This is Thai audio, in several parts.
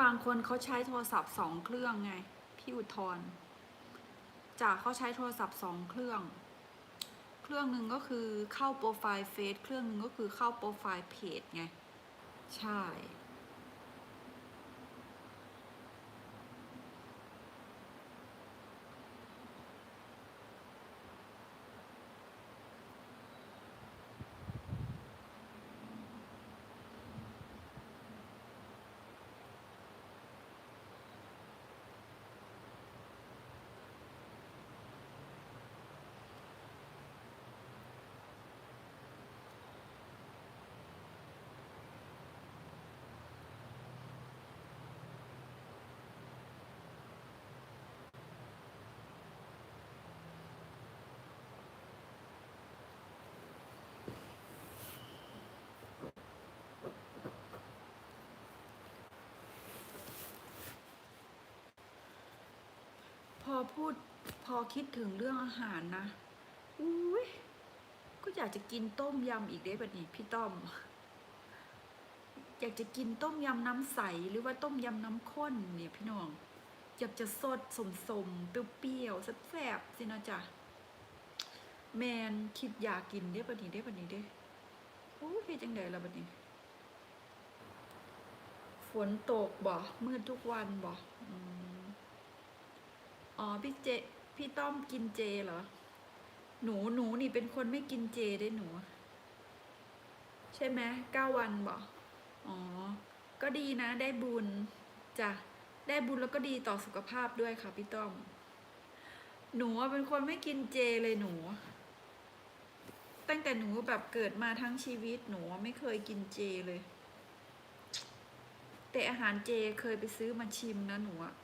บางคนเขาใช้โทรศัพท์สองเครื่องไง พี่อุทธรจากเขาใช้โทรศัพท์สองเครื่อง เครื่องหนึ่งก็คือเข้าโปรไฟล์เฟซเครื่องหนึ่งก็คือเข้าโปรไฟล์เพจไง ใช่ อพูดพอคิดถึงเรื่องอาหารนะอุ้ยก็อยากจะกินต้มยำอีกได้แบบนี้พี่ต้อม อยากจะกินต้มยำน้ำใสหรือว่าต้มยำน้ำข้นเนี่ยพี่น้อง อยากจะสดสมสมเปรี้ยวๆแซ่บๆสินะจ๊ะแมนคิดอยากกินได้ปะนี้ได้ปะนี้ได้โอ้ยจังไดละบัดนี้ ฝนตกบ่มืดทุกวันบ่อืม อ๋อพี่เจ พี่ต้อมกินเจเหรอ หนูหนูนี่เป็นคนไม่กินเจได้หนู ใช่ไหมเก้าวันบ่อ๋อ ก็ดีนะได้บุญจ้ะได้บุญแล้วก็ดีต่อสุขภาพด้วยค่ะพี่ต้อม หนูเป็นคนไม่กินเจเลยหนู ตั้งแต่หนูแบบเกิดมาทั้งชีวิตหนูไม่เคยกินเจเลย แต่อาหารเจเคยไปซื้อมาชิมนะหนูอะ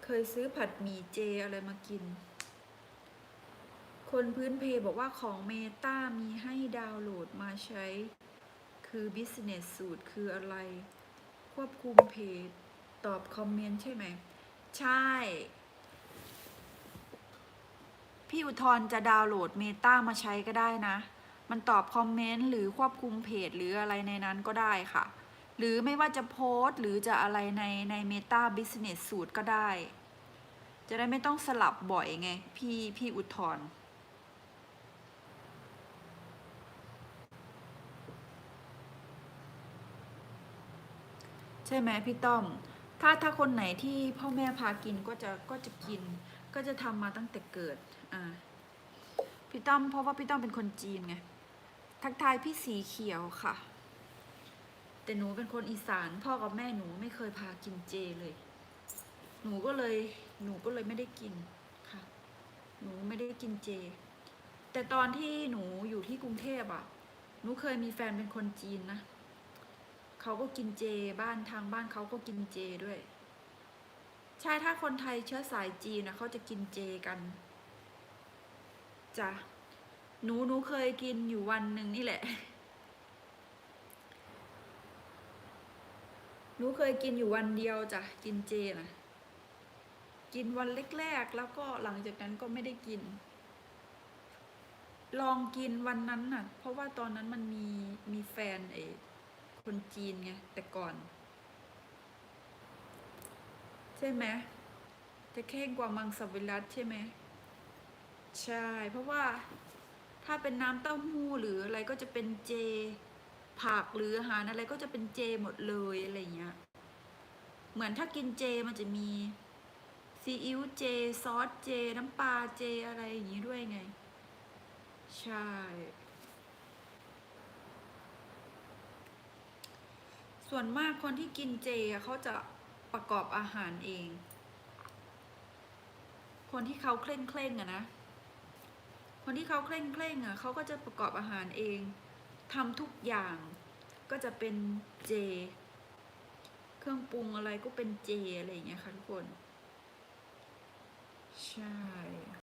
เค ยซื้อผัดหมี่เจอะไรมากิน คนพื้นเพบอกว่าของเมตามีให้ดาวน์โหลดมาใช้ คือ business สูตรคืออะไร ควบคุมเพจตอบคอมเมนต์ใช่ไหม ใช่ พี่อุทธรจะดาวน์โหลดเมตามาใช้ก็ได้นะ มันตอบคอมเมนต์หรือควบคุมเพจหรืออะไรในนั้นก็ได้ค่ะหรือไม่ว่าจะโพสต์หรือจะอะไรในใน Meta Business สูตรก็ได้ จะได้ไม่ต้องสลับบ่อยไง พี่พี่อุทธรใช่ไหมพี่ต้อม ถ้าถ้าคนไหนที่พ่อแม่พากินก็จะก็จะกิน ก็จะทำมาตั้งแต่เกิด อ่า พี่ต้อมเพราะว่าพี่ต้อมเป็นคนจีนไง ทักทายพี่สีเขียวค่ะ แต่หนูเป็นคนอีสาน พ่อกับแม่หนูไม่เคยพากินเจเลย หนูก็เลยหนูก็เลยไม่ได้กินค่ะ หนูไม่ได้กินเจ แต่ตอนที่หนูอยู่ที่กรุงเทพอะ หนูเคยมีแฟนเป็นคนจีนนะเขาก็กินเจบ้านทางบ้านเขาก็กินเจด้วย ใช่ถ้าคนไทยเชื้อสายจีนนะเขาจะกินเจกันจ้ะหนูหนูเคยกินอยู่วันหนึ่งนี่แหละ หนูเคยกินอยู่วันเดียวจ้ะกินเจนะ กินวันแรกๆ แล้วก็หลังจากนั้นก็ไม่ได้กิน ลองกินวันนั้นน่ะ เพราะว่าตอนนั้นมันมีมีแฟนเอคนจีนไงแต่ก่อน ใช่ไหมจะเข่งกว่ามังสวิรัตใช่ไหมใช่ เพราะว่าถ้าเป็นน้ำเต้าหู้หรืออะไรก็จะเป็นเจ ผักหรืออาหารอะไรก็จะเป็นเจหมดเลยอะไรเงี้ย เหมือนถ้ากินเจมันจะมี ซีอิ๊วเจ ซอสเจ น้ำปลาเจ อะไรอย่างงี้ด้วยไง ใช่ ส่วนมากคนที่กินเจเขาจะประกอบอาหารเอง คนที่เขาเคร่งเคร่งอะนะ คนที่เขาเคร่งเคร่งอะเขาก็จะประกอบอาหารเองทำทุกอย่างก็จะเป็นเจ เครื่องปรุงอะไรก็เป็นเจอะไรอย่างเงี้ยค่ะทุกคน ใช่